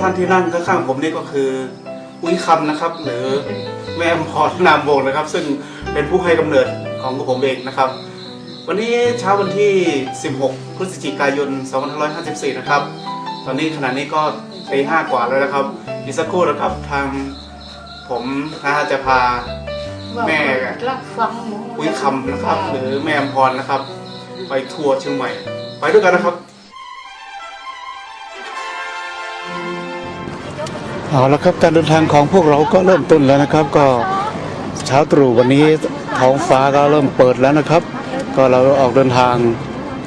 ท่านที่นั่งข้างๆผมนี่ก็คืออุ้ยคำนะครับ หรือแม่อมพรนามวงศ์นะครับ ซึ่งเป็นผู้ให้กำเนิดของผมเองนะครับ วันนี้เช้าวันที่ 16 พฤศจิกายน 2554 นะครับ ตอนนี้ขณะนี้ก็ตีห้ากว่าแล้วนะครับอีกสักครู่นะครับทางผมนะฮะจะพาแม่รับฟังหนูอุ้ยคำนะครับ หรือแม่อมพรนะครับ ไปทัวร์เชียงใหม่ ไปด้วยกันนะครับ เอาละครับการเดินทางของพวกเราก็เริ่มต้นแล้วนะครับ ก็เช้าตรู่วันนี้ท้องฟ้าก็เริ่มเปิดแล้วนะครับ ก็เราออกเดินทาง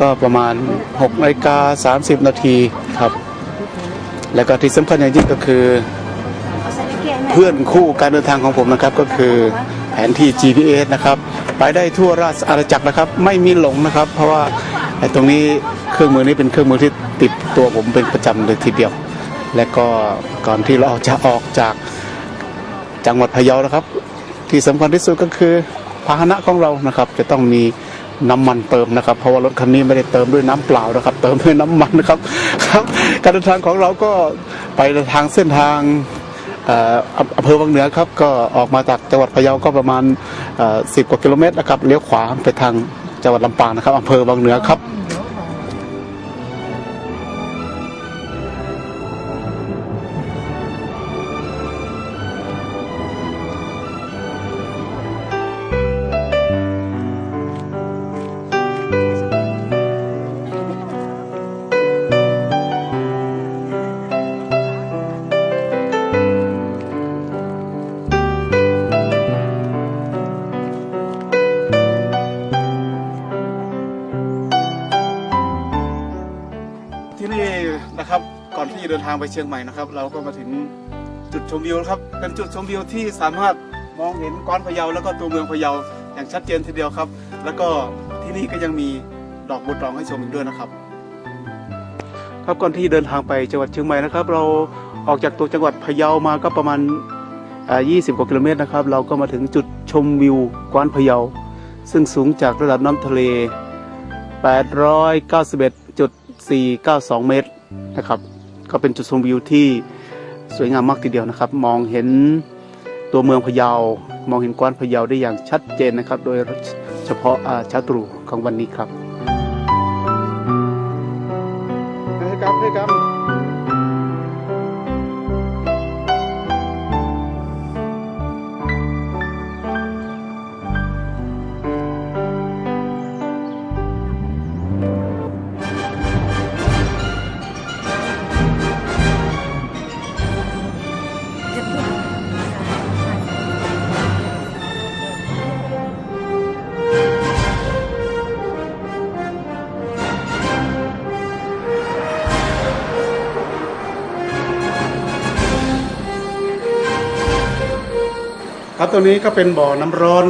ก็ประมาณ6นาฬิกา30 นาทีครับ แล้วก็ที่สำคัญอย่างยิ่งก็คือ เพื่อนคู่การเดินทางของผมนะครับก็คือแผนที่ GPS นะครับ ไปได้ทั่วราชอาณาจักรนะครับ ไม่มีหลงนะครับ เพราะว่าไอ้ตรงนี้เครื่องมือนี้เป็นเครื่องมือที่ติดตัวผมเป็นประจำเลยทีเดียว และก็ก่อนที่เราจะออกจากจังหวัดพะเยานะครับ ที่สำคัญที่สุดก็คือพาหนะของเรานะครับ จะต้องมีน้ำมันเติมนะครับ เพราะว่ารถคันนี้ไม่ได้เติมด้วยน้ำเปล่านะครับ เติมด้วยน้ำมันนะครับครับ การเดินทางของเราก็ไปทางเส้นทางอำเภอวังเหนือครับก็ออกมาจากจังหวัดพะเยาก็ประมาณสิบกว่ากิโลเมตรนะครับเลี้ยวขวาไปทางจังหวัดลำปางนะครับอำเภอวังเหนือครับ ดินทางไปเชียงใหม่นะครับ เราก็มาถึงจุดชมวิวครับ เป็นจุดชมวิวที่สามารถมองเห็นก้อนพะเยาแล้วก็ตัวเมืองพะเยาอย่างชัดเจนทีเดียวครับ แล้วก็ที่นี่ก็ยังมีดอกบัวตองให้ชมอีกด้วยนะครับ ครับก่อนที่เดินทางไปจังหวัดเชียงใหม่นะครับ เราออกจากตัวจังหวัดพะเยามาก็ประมาณ 20 กว่ากิโลเมตรนะครับ เราก็มาถึงจุดชมวิวกว้านพะเยา ซึ่งสูงจากระดับน้ำทะเล 891.492 เมตรนะครับ ก็เป็นจุดชมวิวที่สวยงามมากทีเดียวนะครับ มองเห็นตัวเมืองพะเยา มองเห็นกว้านพะเยาได้อย่างชัดเจนนะครับ โดยเฉพาะเช้าตรู่ของวันนี้ครับ ครับตรงนี้ก็เป็นบ่อน้ำร้อน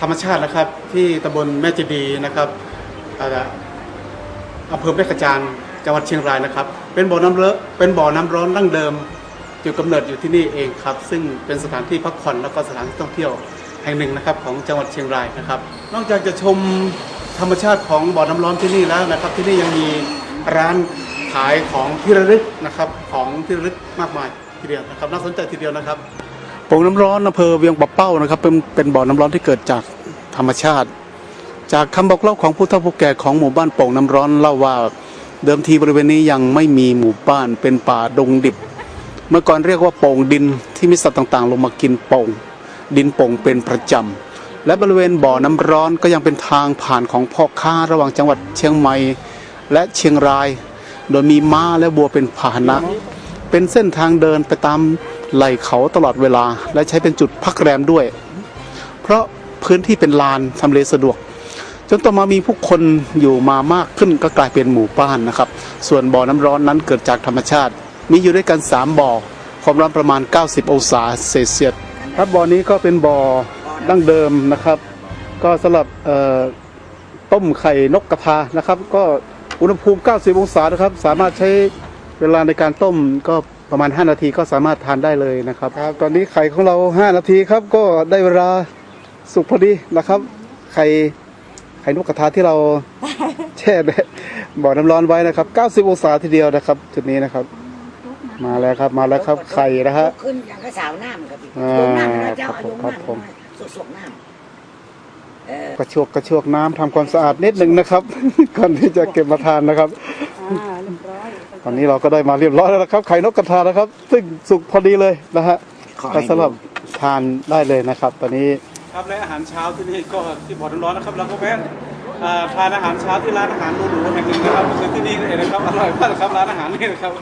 ธรรมชาตินะครับ ที่ตำบลแม่เจดีนะครับอำเภอแม่กระจานจังหวัดเชียงรายนะครับ เป็นบ่อน้ำเลอะเป็นบ่อน้ำร้อนดั้งเดิมจุดกำเนิดอยู่ที่นี่เองครับ ซึ่งเป็นสถานที่พักผ่อนแล้วก็สถานที่ท่องเที่ยวแห่งหนึ่งนะครับของจังหวัดเชียงรายนะครับ นอกจากจะชมธรรมชาติของบ่อน้ำร้อนที่นี่แล้วนะครับ ที่นี่ยังมีร้านขายของที่ระลึกนะครับ ของที่ระลึกมากมายทีเดียวนะครับ น่าสนใจทีเดียวนะครับ โป่งน้ำร้อนอำเภอเวียงปะเป้านะครับ เป็นเป็นบ่อน้ำร้อนที่เกิดจากธรรมชาติ จากคำบอกเล่าของผู้เฒ่าผู้แก่ของหมู่บ้านโป่งน้ำร้อนเล่าว่าเดิมทีบริเวณนี้ยังไม่มีหมู่บ้านเป็นป่าดงดิบ เมื่อก่อนเรียกว่าโป่งดินที่มีสัตว์ต่างๆ ลงมากินโป่งดินโป่งเป็นประจำและบริเวณบ่อน้ำร้อนก็ยังเป็นทางผ่านของพ่อค้าระหว่างจังหวัดเชียงใหม่และเชียงราย โดยมีม้าและวัวเป็นพาหนะ เป็นเส้นทางเดินไปตาม ไหล่เขาตลอดเวลา และใช้เป็นจุดพักแรมด้วย เพราะพื้นที่เป็นลานทำเลสะดวก จนต่อมามีผู้คนอยู่มามากขึ้นก็กลายเป็นหมู่บ้านนะครับ ส่วนบ่อน้ำร้อนนั้นเกิดจากธรรมชาติ มีอยู่ด้วยกัน 3 บ่อ ความร้อนประมาณ 90 องศาเซลเซียสครับบ่อนี้ก็เป็นบ่อดั้งเดิมนะครับ ก็สำหรับต้มไข่นกกระทานะครับ ก็อุณหภูมิ 90 องศานะครับ สามารถใช้เวลาในการต้มก็ ประมาณ 5 นาทีก็สามารถทานได้เลยนะครับครับ ตอนนี้ไข่ของเรา 5 นาทีครับก็ได้เวลาสุกพอดีนะครับ ไข่ไข่นกกระทาที่เราแช่บ่อน้ำร้อนไว้นะครับ 90 องศาทีเดียวนะครับ จุดนี้นะครับ มาแล้วครับมาแล้วครับไข่นะฮะ ขึ้นอย่างกระสาวน้ำครับพี่อ่าลงน้ำนะเจ้าครับผมลงครับผมน้ำสวดสวดน้ำเออกระชวกกระชวกน้ำทำความสะอาดนิดหนึ่งนะครับ ก่อนที่จะเก็บมาทานนะครับต อนนี้เราก็ได้มาเรียบร้อยแล้วนะครับ ไข่นกกระทานะครับ ซึ่งสุกพอดีเลยนะฮะก็สำหรับทานได้เลยนะครับ ตอนนี้ครับและอาหารเช้าที่นี่ก็ที่บ่อน้ำร้อนนะครับเราก็แวะอ่าทานอาหารเช้าที่ร้านอาหารหรูๆแห่งหนึ่งนะครับคือที่นี่เองนะครับอร่อยมากนะครับร้านอาหารนี่นะครับ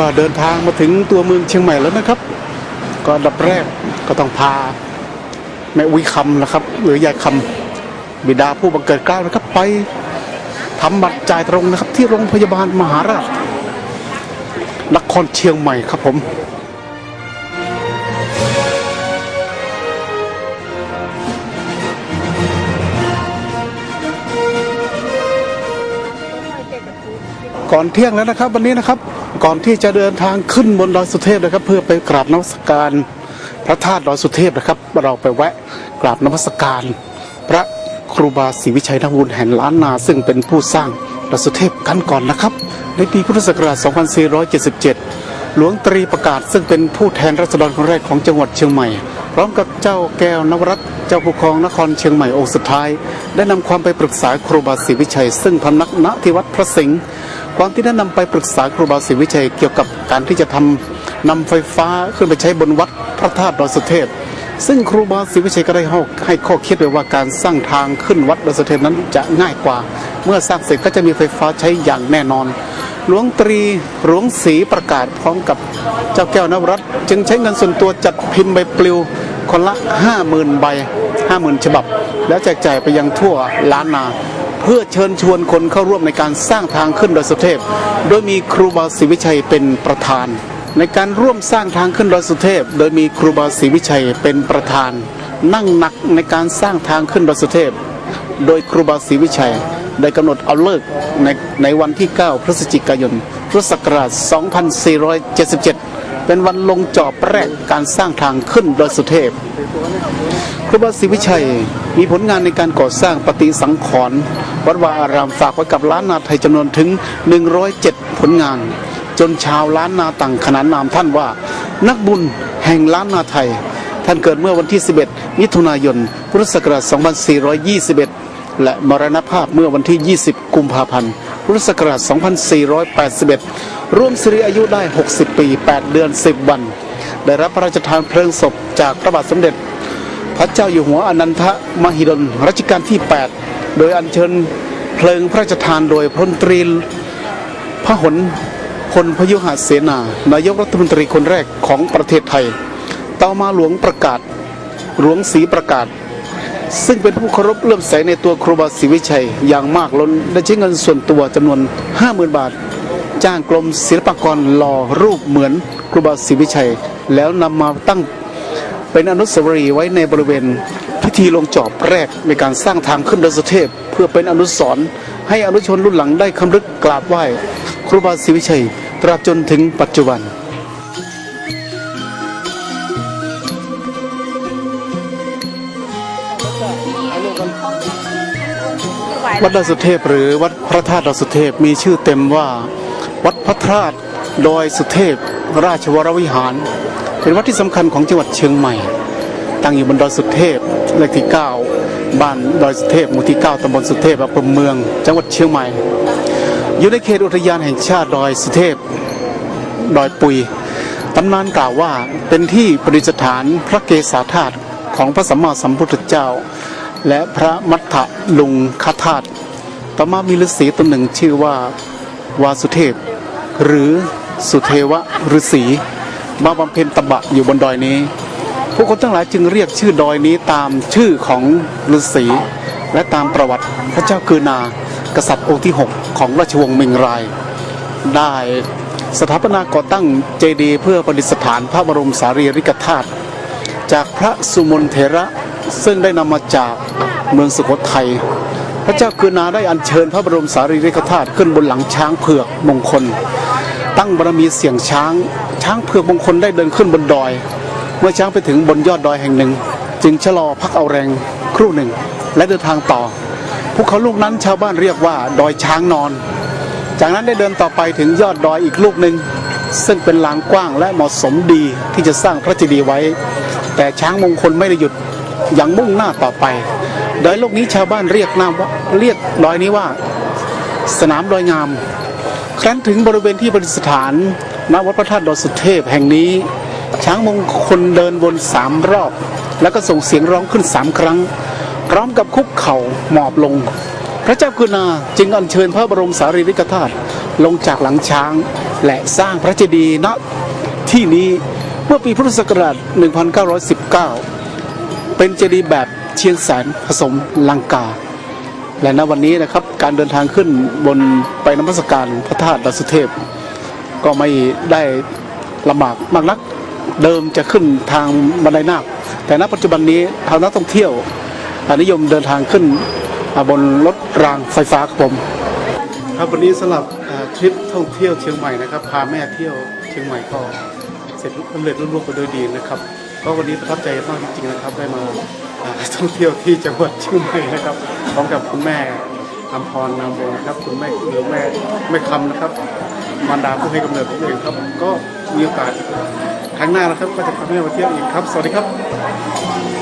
ก็เดินทางมาถึงตัวเมืองเชียงใหม่แล้วนะครับ ก็ดับแรกก็ต้องพาแม่อุยคำนะครับ หรือยายคำบิดาผู้บังเกิดเกล้านะครับ ไปทำบัตรจ่ายตรงนะครับ ที่โรงพยาบาลมหาราชนครเชียงใหม่ครับผมก่อนเที่ยงแล้วนะครับ วันนี้นะครับ ก่อนที่จะเดินทางขึ้นบนดอยสุเทพนะครับ เพื่อไปกราบนมัสการพระธาตุดอยสุเทพนะครับ เราไปแวะกราบนมัสการ พระครูบาศรีวิชัยนวุลแห่งล้านนา ซึ่งเป็นผู้สร้างดอยสุเทพกันก่อนนะครับ ในปีพุทธศักราช 2477 หลวงตรีประกาศซึ่งเป็นผู้แทนรัษฎรคนแรกของจังหวัดเชียงใหม่ พร้อมกับเจ้าแก้วนวรัตเจ้าผู้ครองนครเชียงใหม่องค์สุดท้าย ได้นำความไปปรึกษาครูบาศรีวิชัย ซึ่งพำนักณที่วัดพระสิงห์ความที่ได้นำไปปรึกษาครูบาศรีวิชัยเกี่ยวกับการที่จะทำนำไฟฟ้าขึ้นไปใช้บนวัดพระธาตุดอยสุเทพซึ่งครูบาศรีวิชัยก็ได้ให้ข้อคิดไว้ว่าการสร้างทางขึ้นวัดดอยสุเทพนั้นจะง่ายกว่า เมื่อสร้างเสร็จก็จะมีไฟฟ้าใช้อย่างแน่นอน หลวงตรีหลวงศรีประกาศพร้อมกับเจ้าแก้วนวรัตจึงใช้เงินส่วนตัวจัดพิมพ์ใบปลิวคนละ 50,000 ใบ 50,000 ฉบับ แล้วแจกจ่ายไปยังทั่วล้านนาเพื่อเชิญชวนคนเข้าร่วมในการสร้างทางขึ้นดอยสุเทพ โดยมีครูบาศรีวิชัยเป็นประธาน ในการร่วมสร้างทางขึ้นดอยสุเทพ โดยมีครูบาศรีวิชัยเป็นประธาน นั่งหนักในการสร้างทางขึ้นดอยสุเทพ โดยครูบาศรีวิชัย ได้กำหนดเอาเลิกในในวันที่ 9 พฤศจิกายน พุทธศักราช 2477 เป็นวันลงจอบแรกการสร้างทางขึ้นดอยสุเทพ ครูบาศรีวิชัยมีผลงานในการก่อสร้างปฏิสังขรณ์วัดวาอารามฝากไว้กับล้านนาไทยจำนวนถึง 107 ผลงาน จนชาวล้านนาต่างขนานนามท่านว่า นักบุญแห่งล้านนาไทย ท่านเกิดเมื่อวันที่ 11 มิถุนายน พุทธศักราช 2421 และมรณภาพเมื่อวันที่ 20 กุมภาพันธ์พุทธศักราช 2481 ร่วมสิริอายุได้ 60 ปี 8 เดือน 10 วัน ได้รับพระราชทานเพลิงศพจากพระบาทสมเด็จ พระเจ้าอยู่หัวอนันทมหิดลรัชกาลที่ 8 โดยอัญเชิญเพลิงพระราชทานโดยพลตรีพระหนพลพยุหเสนา นายกรัฐมนตรีคนแรกของประเทศไทย ต่อมาหลวงประกาศ หลวงศรีประกาศ ซึ่งเป็นผู้เคารพเลื่อมใสในตัวครูบาศรีวิชัยอย่างมากล้นได้ใช้เงินส่วนตัวจำนวน 50,000 บาท จ้างกรมศิลปากรหล่อรูปเหมือนครูบาศรีวิชัย แล้วนำมาตั้งเป็นอนุสาวรีย์ไว้ในบริเวณพิธีลงจอบแรกในการสร้างทางขึ้นดอยสุเทพ เพื่อเป็นอนุสรณ์ให้อนุชนรุ่นหลังได้คำลึกกราบไหว้ ครูบาศรีวิชัยตราบจนถึงปัจจุบัน วัดดอยสุเทพหรือวัดพระธาตุดอยสุเทพมีชื่อเต็มว่า วัดพระธาตุดอยสุเทพ ราชวรวิหาร เป็นวัดที่สำคัญของจังหวัดเชียงใหม่ ตั้งอยู่บนดอยสุเทพเลขที่ 9 บ้านดอยสุเทพหมู่ที่ 9ตำบลสุเทพอำเภอเมือง จังหวัดเชียงใหม่ อยู่ในเขตอุทยานแห่งชาติดอยสุเทพ ดอยปุยตำนานกล่าวว่าเป็นที่ประดิษฐานพระเกศาธาตุของพระสัมมาสัมพุทธเจ้า และพระมัทธลุงคธาตุต่อมามีฤาษีตนหนึ่งชื่อว่าวาสุเทพ หรือสุเทวฤาษีมาบำเพ็ญตบะอยู่บนดอยนี้ ผู้คนทั้งหลายจึงเรียกชื่อดอยนี้ตามชื่อของฤาษีและตามประวัติพระเจ้ากือนากษัตริย์องค์ที่ 6 ของราชวงศ์เมงราย ได้สถาปนาก่อตั้งเจดีย์เพื่อประดิษฐานพระบรมสารีริกธาตุจากพระสุมนเถระ ซึ่งได้นำมาจากเมืองสุโขทัยพระเจ้ากือนาได้อัญเชิญพระบรมสารีริกธาตุขึ้นบนหลังช้างเผือกมงคล ตั้งบารมีเสียงช้าง ช้างเผือกมงคลได้เดินขึ้นบนดอย เมื่อช้างไปถึงบนยอดดอยแห่งหนึ่ง จึงชะลอพักเอาแรงครู่หนึ่ง และเดินทางต่อภูเขาลูกนั้นชาวบ้านเรียกว่าดอยช้างนอน จากนั้นได้เดินต่อไปถึงยอดดอยอีกลูกหนึ่งซึ่งเป็นลานกว้างและเหมาะสมดีที่จะสร้างพระเจดีย์ไว้ แต่ช้างมงคลไม่ได้หยุด อยังมุ่งหน้าต่อไป ดอยลูกนี้ชาวบ้านเรียกนามว่าเรียกดอยนี้ว่า สนามดอยงาม ครั้นถึงบริเวณที่ประดิษฐานณวัดพระธาตุดอยสุเทพแห่งนี้ ช้างมงคลเดินวนสามรอบ แล้วก็ส่งเสียงร้องขึ้นสามครั้ง พร้อมกับคุกเข่าหมอบลง พระเจ้ากุณาจึงอัญเชิญพระบรมสารีริกธาตุลงจากหลังช้าง และสร้างพระเจดีย์ณที่นี้เมื่อปีพุทธศักราช 1919 เป็นเจดีย์แบบเชียงแสนผสมลังกา และณวันนี้นะครับการเดินทางขึ้นบนไปนมัสการพระธาตุดอยสุเทพ ก็ไม่ได้ลำบากมากนักเดิมจะขึ้นทางบันไดนาค แต่ณปัจจุบันนี้ทางนักท่องเที่ยวนิยมเดินทางขึ้นบนรถรางไฟฟ้าครับผมครับวันนี้สำหรับทริปท่องเที่ยวเชียงใหม่นะครับพาแม่เที่ยวเชียงใหม่ก็เสร็จสำเร็จรุ่ร่วงไปโดยดีนะครับ ก็วันนี้ประทับใจมากจริงๆนะครับ ได้มาท่องเที่ยวที่จังหวัดเชียงใหม่นะครับพร้อมกับคุณแม่อำพรนามวงครับ คุณแม่หรือแม่แม่คำนะครับมารดาผู้ให้กำเนิดผมเองครับ ก็มีโอกาสครั้งหน้านะครับ ก็จะพาแม่มาเที่ยวอีกครับ สวัสดีครับ